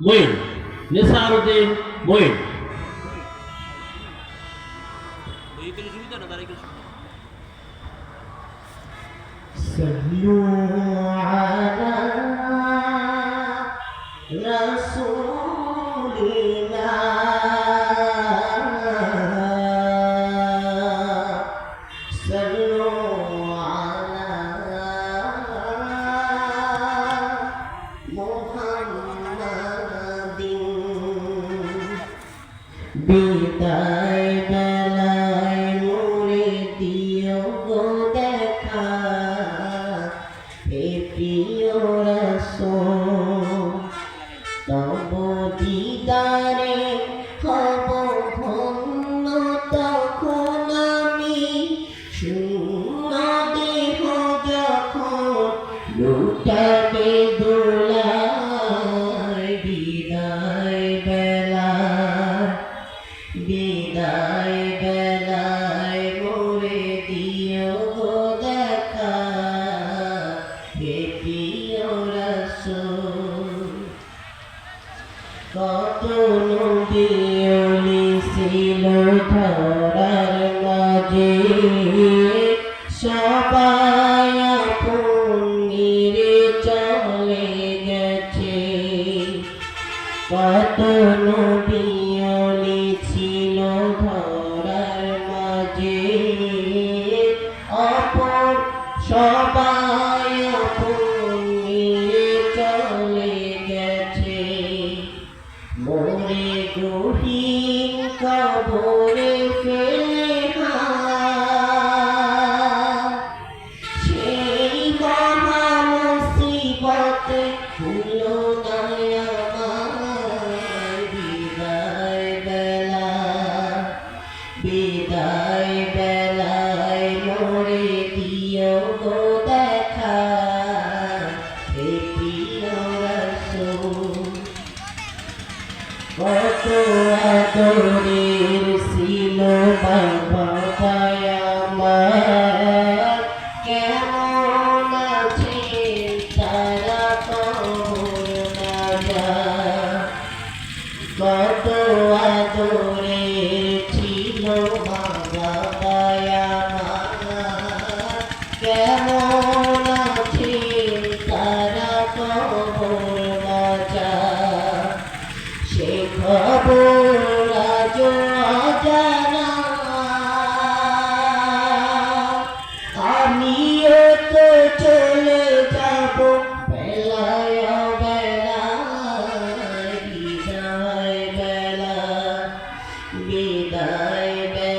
মইন নেসারউদ্দিন মইন এইখানে বিদায় বেলায় মোরে দিও গো দেখা। হে প্রিয় রাসূল, তব দিদারে হব ধন্য, তখন আমি শূন্য দেহ যখন লুটাবে দোলায় কত নদীলি ছিল ধরার মাঝে সবাই নিরে চলে গেছে কত নবীলি ছিল ধরার মাঝে অপর সবাই দিও গো দেখা হে প্রিয় কত আদরের ছিল বাবা। খবর আজ অজানা আমিও তো চলে যাব বেলায় বেলায় বিদায় বেলা বিদায় দিও